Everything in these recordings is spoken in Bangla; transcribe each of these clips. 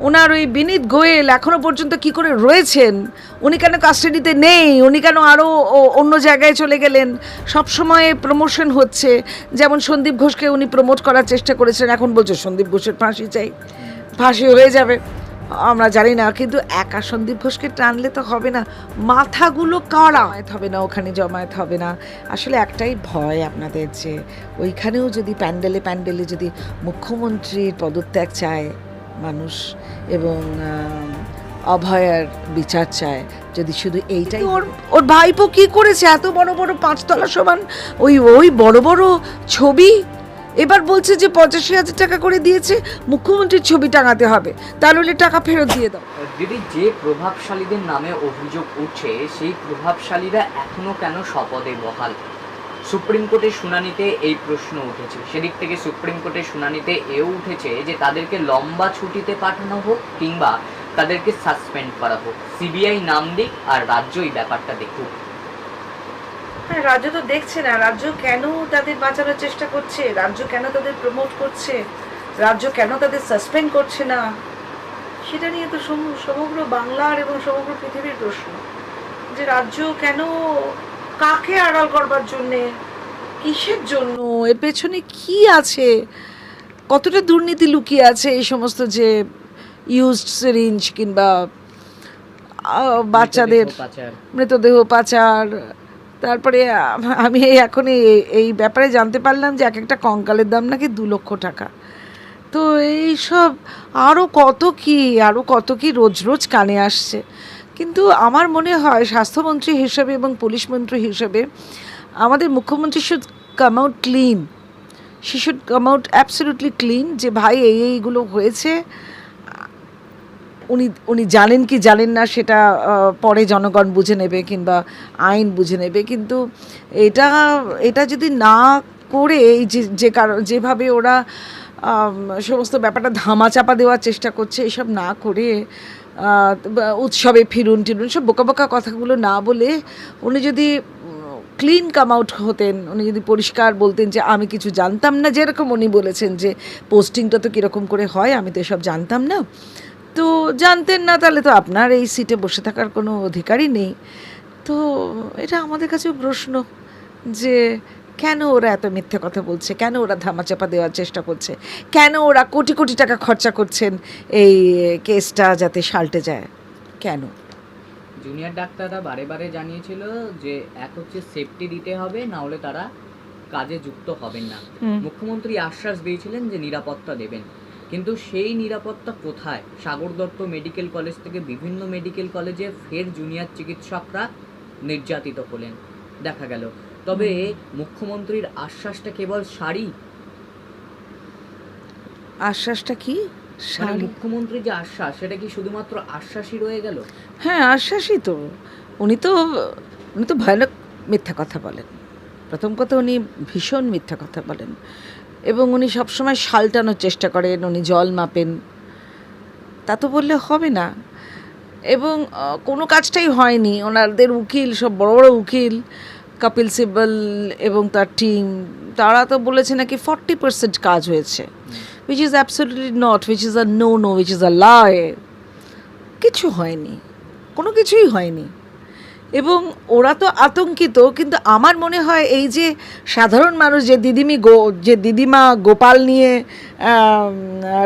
ওনার ওই বিনীত গোয়েল এখনও পর্যন্ত কি করে রয়েছেন? উনি কেন কাস্টাডিতে নেই? উনি কেন আরও অন্য জায়গায় চলে গেলেন? সব সময় প্রমোশন হচ্ছে। যেমন সন্দীপ ঘোষকে উনি প্রমোট করার চেষ্টা করেছেন। এখন বলছে, সন্দীপ ঘোষের ফাঁসি চাই। ফাঁসি হয়ে যাবে। আমরা জানি না, কিন্তু একা সন্দীপ ঘোষকে টানলে তো হবে না। মাথাগুলো কারা জমায়েত হবে না, ওখানে জমায়েত হবে না। আসলে একটাই ভয় আপনাদের যে, ওইখানেও যদি প্যান্ডেলে প্যান্ডেলে যদি মুখ্যমন্ত্রীর পদত্যাগ চায় মানুষ এবং অভয়ার বিচার চায়। যদি শুধু এইটাই ওর ওর ভাইপো কি করেছে? এত বড় বড় পাঁচতলা সমান ওই ওই বড় বড় ছবি? এবার বলছে যে পঁচাশি হাজার টাকা করে দিয়েছে মুখ্যমন্ত্রীর ছবি টাঙাতে হবে। তাহলে টাকা ফেরত দিয়ে দাও। দিদি যে প্রভাবশালীদের নামে অভিযোগ উঠছে সেই প্রভাবশালীরা এখনও কেন শপথে বহাল? সুপ্রিম কোর্টের শুনানিতে এই প্রশ্ন উঠেছে। সেদিক থেকে সুপ্রিম কোর্টের শুনানিতে এও উঠেছে যে তাদেরকে লম্বা ছুটিতে পাঠানো হোক কিংবা তাদেরকে সাসপেন্ড করা হোক। সিবিআই নাম দিক আর রাজ্য এই ব্যাপারটা দেখুক। হ্যাঁ রাজ্য তো দেখছে না। রাজ্য কেন তাদের বাঁচানোর চেষ্টা করছে? রাজ্য কেন তাদের প্রমোট করছে? রাজ্য কেন তাদের সাসপেন্ড করছে না? সেটা নিয়ে তো সম- সমগ্র বাংলার এবং সমগ্র পৃথিবীর প্রশ্ন। যে রাজ্য কেন কাকে আড়াল করবার জন্যে? কিসের জন্য? এর পেছনে কি আছে? কতটা দুর্নীতি লুকিয়ে আছে এই সমস্ত যে ইউজ সিরিঞ্জ কিংবা বাচ্চাদের মৃতদেহ পাচার। তারপরে আমি এই এখন এই- ব্যাপারে জানতে পারলাম যে এক একটা কঙ্কালের দাম নাকি দু লক্ষ টাকা। তো এই সব আরও কত কি আরও কত কি রোজ রোজ কানে আসছে। কিন্তু আমার মনে হয় স্বাস্থ্যমন্ত্রী হিসেবে এবং পুলিশ মন্ত্রী হিসেবে আমাদের মুখ্যমন্ত্রী should come out clean she should come out absolutely clean যে ভাই এই এইগুলো হয়েছে। উনি উনি জানেন কি জানেন না সেটা পরে জনগণ বুঝে নেবে কিংবা আইন বুঝে নেবে। কিন্তু এটা এটা যদি না করে এই যে যে কারণ, যেভাবে ওরা সমস্ত ব্যাপারটা ধামাচাপা দেওয়ার চেষ্টা করছে, এসব না করে উৎসবে ফিরুন টিরুন, সব বোকা বোকা কথাগুলো না বলে উনি যদি ক্লিন কাম আউট হতেন, উনি যদি পরিষ্কার বলতেন যে আমি কিছু জানতাম না, যেরকম উনি বলেছেন যে পোস্টিংটা তো কীরকম করে হয়, আমি তো এসব জানতাম না। তো জানতেন না, তাহলে তো আপনার এই সিটে বসে থাকার কোনো অধিকারই নেই। তো এটা আমাদের কাছেও প্রশ্ন যে কেন ওরা এত মিথ্যে কথা বলছে? কেন ওরা ধামাচাপা দেওয়ার চেষ্টা করছে? কেন ওরা কোটি কোটি টাকা খরচা করছেন এই কেসটা যাতে সাল্টে যায়? কেন? জুনিয়র ডাক্তাররা বারে বারে জানিয়েছিল যে এক হচ্ছে সেফটি দিতে হবে না হলে তারা কাজে যুক্ত হবেন না। মুখ্যমন্ত্রী আশ্বাস দিয়েছিলেন যে নিরাপত্তা দেবেন। কিন্তু সেই নিরাপত্তা কোথায়? সাগর দত্ত মেডিকেল কলেজ থেকে বিভিন্ন মেডিকেল কলেজে ফের জুনিয়র চিকিৎসকরা নির্যাতিত হলেন। দেখা গেল। তবে মুখ্যমন্ত্রীর আশ্বাসটা কেবল শাড়ি? আশ্বাসটা কি? মানে শাড়ি? মুখ্যমন্ত্রীর যে আশ্বাস সেটা কি শুধুমাত্র আশ্বাসই রয়ে গেল? হ্যাঁ আশ্বাসই তো। উনি তো উনি তো ভয়ানক মিথ্যা কথা বলেন। প্রথম কথা উনি ভীষণ মিথ্যা কথা বলেন। এবং উনি সবসময় সালটানোর চেষ্টা করেন উনি জল মাপেন। তা তো বললে হবে না। এবং কোনো কাজটাই হয়নি। ওনাদের উকিল সব বড় বড় উকিল। কপিল সিব্বল এবং তার টিম তারা তো বলেছে নাকি ফর্টি পার্সেন্ট কাজ হয়েছে which is absolutely not which is a no no which is a lie কিছু হয়নি, কোনো কিছুই হয়নি। এবং ওরা তো আতঙ্কিত, কিন্তু আমার মনে হয় এই যে সাধারণ মানুষ, যে দিদিমি গো, যে দিদিমা গোপাল নিয়ে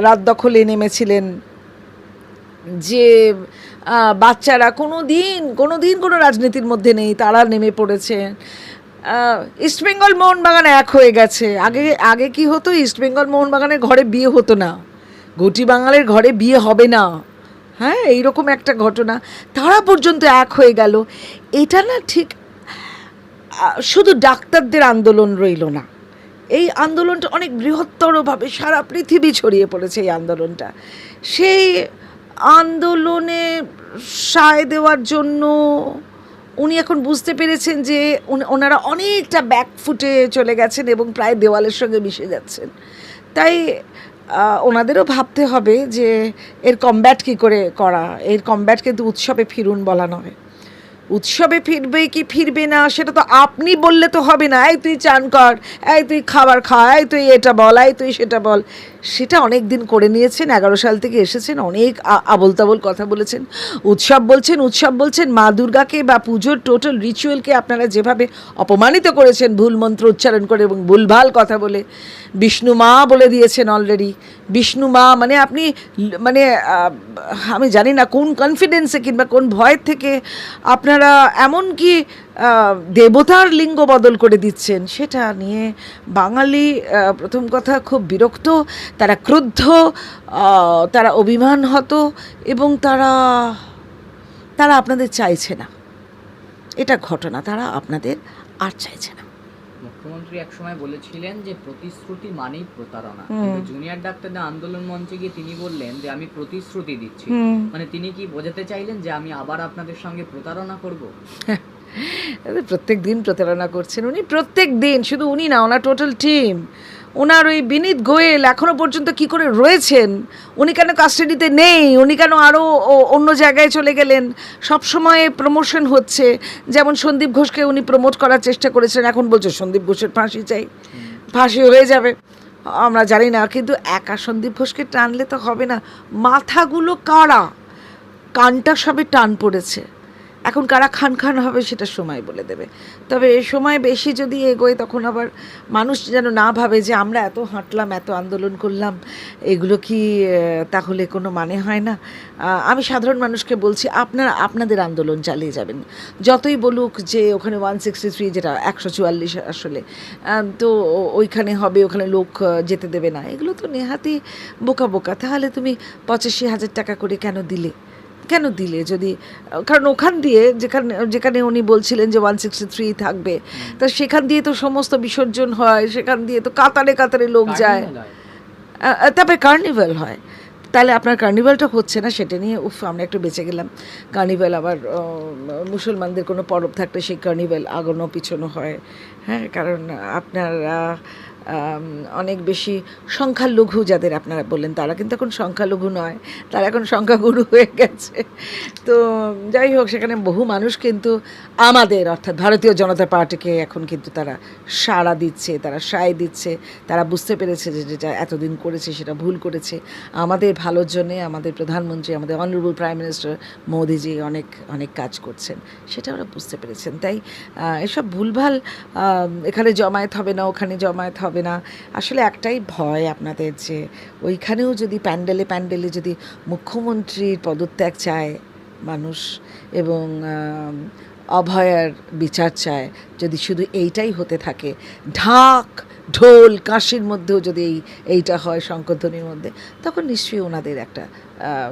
রাত দখলে নেমেছিলেন, যে বাচ্চারা কোনো দিন কোনো দিন কোনো রাজনীতির মধ্যে নেই, তারা নেমে পড়েছে। ইস্টবেঙ্গল মোহনবাগান এক হয়ে গেছে। আগে আগে কি হতো? ইস্টবেঙ্গল মোহনবাগানের ঘরে বিয়ে হতো না। ঘটি বাঙালের ঘরে বিয়ে হবে না। হ্যাঁ এইরকম একটা ঘটনা। তারা পর্যন্ত এক হয়ে গেল। এটা না ঠিক শুধু ডাক্তারদের আন্দোলন রইল না। এই আন্দোলনটা অনেক বৃহত্তরভাবে সারা পৃথিবী ছড়িয়ে পড়েছে এই আন্দোলনটা। সেই আন্দোলনে সায় দেওয়ার জন্য উনি এখন বুঝতে পেরেছেন যে ওনারা অনেকটা ব্যাকফুটে চলে গেছেন এবং প্রায় দেওয়ালের সঙ্গে মিশে যাচ্ছেন। তাই ওনাদেরও ভাবতে হবে যে এর কমব্যাট কী করে করা? এর কমব্যাট কিন্তু উৎসবে ফিরুন বলা নয়। উৎসবে ফিরবে কি ফিরবে না, সেটা তো আপনি বললে তো হবে না। এই তুই চান কর, এই তুই খাবার খা, এই তুই এটা বল, এই তুই সেটা বল। সেটা অনেক দিন করে নিয়েছেন এগারো সাল থেকে এসেছেন অনেক আবোল তাবোল কথা বলেছেন উৎসব বলছেন উৎসব বলছেন মা দুর্গাকে বা পুজোর টোটাল রিচুয়ালকে আপনারা যেভাবে অপমানিত করেছেন ভুল মন্ত্র উচ্চারণ করে এবং ভুলভাল কথা বলে বিষ্ণু মা বলে দিয়েছেন অলরেডি বিষ্ণু মা মানে আপনি মানে আমি জানি না কোন কনফিডেন্সে কিংবা কোন ভয়ের থেকে আপনারা এমনকি আহ, দেবতার লিঙ্গ বদল করে দিচ্ছেন সেটা নিয়ে বাঙালি প্রথম কথা খুব বিরক্ত তারা ক্রুদ্ধ তারা অভিমান হত এবং তারা তারা আপনাদের চাইছে না। এটা ঘটনা তারা আপনাদের আর চাইছে না। মুখ্যমন্ত্রী একসময় বলেছিলেন যে প্রতিশ্রুতি মানেই প্রতারণা। জুনিয়র ডাক্তারদের আন্দোলন মঞ্চে গিয়ে তিনি বললেন যে আমি প্রতিশ্রুতি দিচ্ছি। মানে তিনি কি বোঝাতে চাইলেন যে আমি আবার আপনাদের সঙ্গে প্রতারণা করব? প্রত্যেক দিন প্রতারণা করছেন উনি, প্রত্যেক দিন, শুধু উনি না, ওনার টোটাল টিম ওনার ওই বিনীত গোয়েল এখনও পর্যন্ত কি করে রয়েছেন? উনি কেন কাস্টাডিতে নেই? উনি কেন আরও অন্য জায়গায় চলে গেলেন? সব সময় প্রমোশন হচ্ছে। যেমন সন্দীপ ঘোষকে উনি প্রমোট করার চেষ্টা করেছেন এখন বলছে, সন্দীপ ঘোষের ফাঁসি চাই, ফাঁসি হয়ে যাবে। আমরা জানি না, কিন্তু একা সন্দীপ ঘোষকে টানলে তো হবে না। মাথাগুলো কারা কানটা সবে টান পড়েছে। এখন কারা খান খান হবে সেটা সময় বলে দেবে। তবে সময় বেশি যদি এগোয়, তখন আবার মানুষ যেন না ভাবে যে আমরা এত হাঁটলাম, এত আন্দোলন করলাম, এগুলো কি তাহলে কোনো মানে হয় না? আমি সাধারণ মানুষকে বলছি, আপনারা, আপনাদের আন্দোলন চালিয়ে যাবেন। যতই বলুক যে ওখানে ওয়ান সিক্সটি থ্রি যেটা একশো চুয়াল্লিশ আসলে তো ওইখানে হবে, ওখানে লোক যেতে দেবে না। এগুলো তো নেহাতি বোকা বোকা। তাহলে তুমি পঁচাশি হাজার টাকা করে কেন দিলে? কেন দিলে? যদি কারণ ওখান দিয়ে যেখানে যেখানে উনি বলছিলেন যে ওয়ান সিক্সটি থ্রি থাকবে তা সেখান দিয়ে তো সমস্ত বিসর্জন হয় সেখান দিয়ে তো কাতারে কাতারে লোক যায়। তারপরে কার্নিভাল হয়। তাহলে আপনার কার্নিভালটা হচ্ছে না সেটা নিয়ে উফ আমরা একটু বেঁচে গেলাম। কার্নিভাল আবার মুসলমানদের কোনো পরব থাকলে সেই কার্নিভাল আগানো পিছনো হয়। হ্যাঁ কারণ আপনার অনেক বেশি সংখ্যালঘু যাদের আপনারা বললেন, তারা কিন্তু এখন সংখ্যালঘু নয়, তারা এখন সংখ্যাগুরু হয়ে গেছে। তো যাই হোক, সেখানে বহু মানুষ কিন্তু আমাদের, অর্থাৎ ভারতীয় জনতা পার্টিকে এখন কিন্তু তারা সাড়া দিচ্ছে, তারা সায় দিচ্ছে, তারা বুঝতে পেরেছে যে যেটা এতদিন করেছে, সেটা ভুল করেছে। আমাদের ভালোর জন্যে, আমাদের প্রধানমন্ত্রী, আমাদের অনারেবল প্রাইম মিনিস্টার মোদিজি অনেক অনেক কাজ করছেন, সেটা ওরা বুঝতে পেরেছেন। তাই এসব ভুলভাল এখানে জমায়েত হবে না, ওখানে জমায়েত হবে না। আসলে একটাই ভয় আপনাদের যে ওইখানেও যদি প্যান্ডেলে প্যান্ডেলে যদি মুখ্যমন্ত্রীর পদত্যাগ চায় মানুষ এবং অভয়ার বিচার চায়, যদি শুধু এইটাই হতে থাকে, ঢাক, ঢোল, কাশির মধ্যেও যদি এই, এইটা হয় শঙ্করধ্বনির মধ্যে, তখন নিশ্চয়ই ওনাদের একটা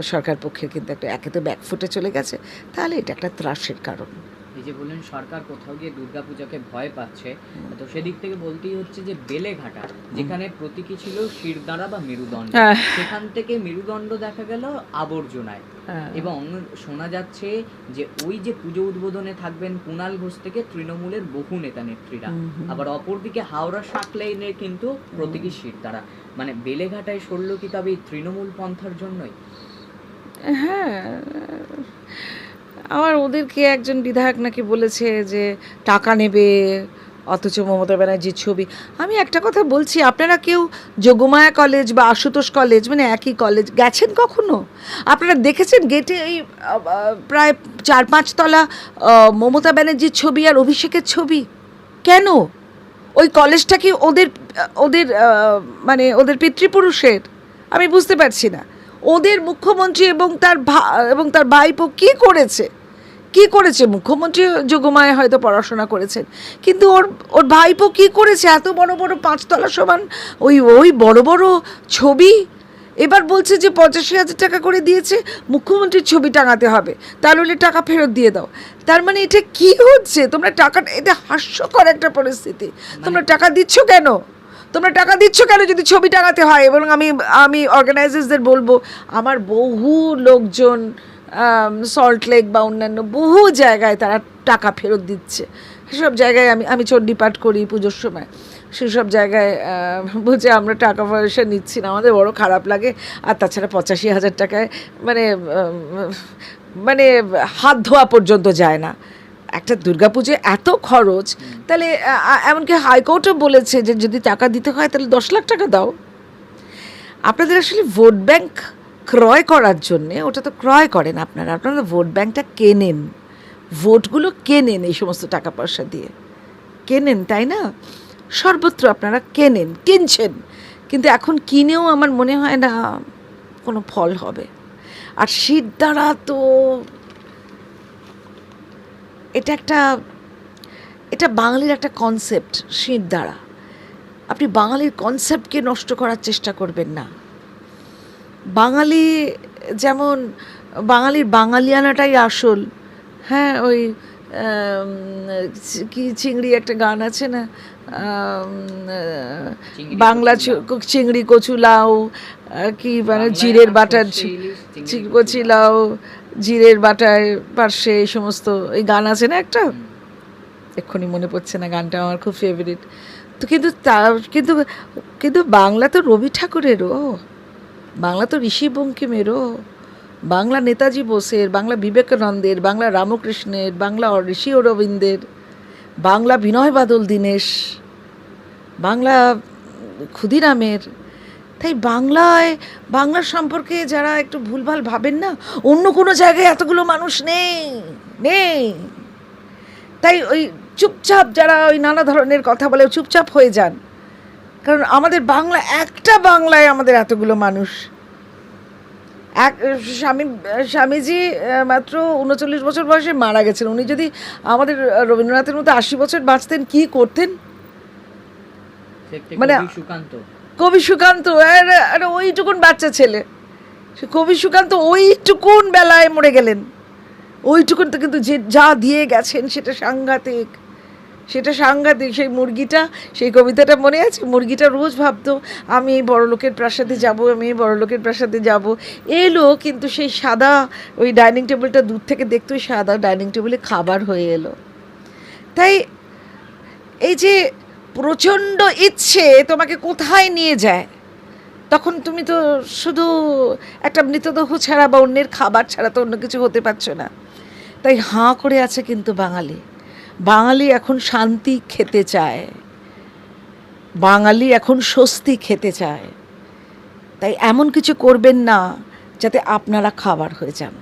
সরকার পক্ষের কিন্তু একটা, একে তো ব্যাকফুটে চলে গেছে, তাহলে এটা একটা ত্রাসের কারণ। যে বললেন সরকার কোথাও গিয়ে দুর্গাপূজাকে ভয় পাচ্ছে তো সেদিক থেকে বলতেই হচ্ছে যে বেলেঘাটা যেখানে প্রতীকী ছিল শিরদাঁড়া বা মেরুদণ্ড। হ্যাঁ। সেখান থেকে মেরুদণ্ড দেখা গেল আবর্জনায়। হ্যাঁ। এবং শোনা যাচ্ছে যে ওই যে পুজো উদ্বোধনে থাকবেন কুণাল ঘোষ থেকে তৃণমূলের বহু নেতা নেত্রীরা। আবার অপরদিকে হাওড়া শাক লাইনের কিন্তু প্রতীকী শিরদাঁড়া। মানে বেলেঘাটায় সরল কি তবে তৃণমূল পন্থার জন্যই? হ্যাঁ। আমার ওদেরকে একজন বিধায়ক নাকি বলেছে যে টাকা নেবে, অথচ মমতা ব্যানার্জির ছবি। আমি একটা কথা বলছি, আপনারা কেউ যোগমায়া কলেজ বা আশুতোষ কলেজ মানে একই কলেজ, গেছেন কখনো? আপনারা দেখেছেন গেটে এই প্রায় চার পাঁচতলা মমতা ব্যানার্জির ছবি আর অভিষেকের ছবি? কেন? ওই কলেজটা কি ওদের ওদের মানে ওদের পিতৃপুরুষের? আমি বুঝতে পারছি না। ওদের মুখ্যমন্ত্রী এবং তার এবং তার ভাইপো কি করেছে? কি করেছে? মুখ্যমন্ত্রী যোগমায় হয়তো পড়াশোনা করেছেন। কিন্তু ওর ওর ভাইপো কি করেছে? এত বড় বড় পাঁচতলা সমান ওই ওই বড় বড় ছবি? এবার বলছে যে পঁচাশি হাজার টাকা করে দিয়েছে, মুখ্যমন্ত্রীর ছবি টাঙাতে হবে। তাহলে টাকা ফেরত দিয়ে দাও। তার মানে এটা কি হচ্ছে? তোমরা টাকা, এটা হাস্যকর একটা পরিস্থিতি। তোমরা টাকা দিচ্ছ কেন? তোমরা টাকা দিচ্ছ কেন যদি ছবি টাঙাতে হয়? এবং আমি আমি অর্গানাইজার্সদের বলব, আমার বহু লোকজন সল্ট লেক বা অন্যান্য বহু জায়গায় তারা টাকা ফেরত দিচ্ছে। সেসব জায়গায় আমি আমি চণ্ডীপাঠ করি পুজোর সময়। সেসব জায়গায় বলছে আমরা টাকা পয়সা নিচ্ছি না, আমাদের বড় খারাপ লাগে। আর তাছাড়া পঁচাশি হাজার টাকায় মানে মানে হাত ধোয়া পর্যন্ত যায় না। একটা দুর্গাপুজো এত খরচ, তাহলে এমনকি হাইকোর্টও বলেছে যে যদি টাকা দিতে হয় তাহলে দশ লাখ টাকা দাও। আপনাদের আসলে ভোট ব্যাংক ক্রয় করার জন্যে, ওটা তো ক্রয় করেন আপনারা আপনারা ভোট ব্যাংকটা কেনেন? ভোটগুলো কেনেন এই সমস্ত টাকা পয়সা দিয়ে? কেনেন, তাই না? সর্বত্র আপনারা কেনেন, কিনছেন, কিন্তু এখন কিনেও আমার মনে হয় না কোনো ফল হবে। আর শীত দ্বারা তো এটা একটা এটা বাঙালির একটা কনসেপ্ট শীত দ্বারা। আপনি বাঙালির কনসেপ্টকে নষ্ট করার চেষ্টা করবেন না। বাঙালি যেমন বাঙালির বাঙালিয়ানাটাই আসল। হ্যাঁ ওই কি চিংড়ি একটা গান আছে না? বাংলা চিংড়ি কচু লাউ কি মানে জিরের বাটার কচি লাউ জিরের বাটার পার্শ্বে এই সমস্ত এই গান আছে না একটা? এক্ষুনি মনে পড়ছে না গানটা আমার খুব ফেভারিট তো কিন্তু তার কিন্তু কিন্তু বাংলা তো রবি ঠাকুরেরও। বাংলা তো ঋষি বঙ্কিমেরও। বাংলা নেতাজি বোসের বাংলা বিবেকানন্দের বাংলা রামকৃষ্ণের বাংলা ঋষি অরবিন্দের বাংলা বিনয় বাদল দীনেশ বাংলা ক্ষুদিরামের তাই বাংলায় বাংলার সম্পর্কে যারা একটু ভুলভাল ভাবেন না অন্য কোনো জায়গায় এতগুলো মানুষ নেই নেই। তাই ওই চুপচাপ যারা ওই নানা ধরনের কথা বলে চুপচাপ হয়ে যান। কারণ আমাদের বাংলা একটা বাংলায় আমাদের এতগুলো মানুষ। এক স্বামী স্বামীজি মাত্র উনচল্লিশ বছর বয়সে মারা গেছেন। উনি যদি আমাদের রবীন্দ্রনাথের মতো আশি বছর বাঁচতেন কি করতেন? মানে- সুকান্ত। কবি সুকান্ত, আর- আর ওইটুকুন বাচ্চা ছেলে। সে কবি সুকান্ত ওইটুকুন বেলায় মরে গেলেন। ওইটুকুন তো কিন্তু যে যা দিয়ে গেছেন সেটা সাংঘাতিক। সেটা সাংঘাতিক, সেই মুরগিটা, সেই কবিতাটা মনে আছে? মুরগিটা রোজ ভাবতো, আমি এই বড়লোকের প্রাসাদে যাব, আমি এই বড়লোকের প্রাসাদে যাব। এলো কিন্তু সেই সাদা, ওই ডাইনিং টেবিলটা দূর থেকে দেখতো সাদা ডাইনিং টেবিলে খাবার হয়ে এলো। তাই এই যে প্রচণ্ড ইচ্ছে তোমাকে কোথায় নিয়ে যায়? তখন তুমি তো শুধু একটা মৃতদেহ ছাড়া বা অন্যের খাবার ছাড়া তো অন্য কিছু হতে পারছ না। তাই হাঁ করে আছে কিন্তু বাঙালি। বাঙালি এখন শান্তি খেতে চায়। বাঙালি এখন স্বস্তি খেতে চায়। তাই এমন কিছু করবেন না যাতে আপনারা খাবার হয়ে যান।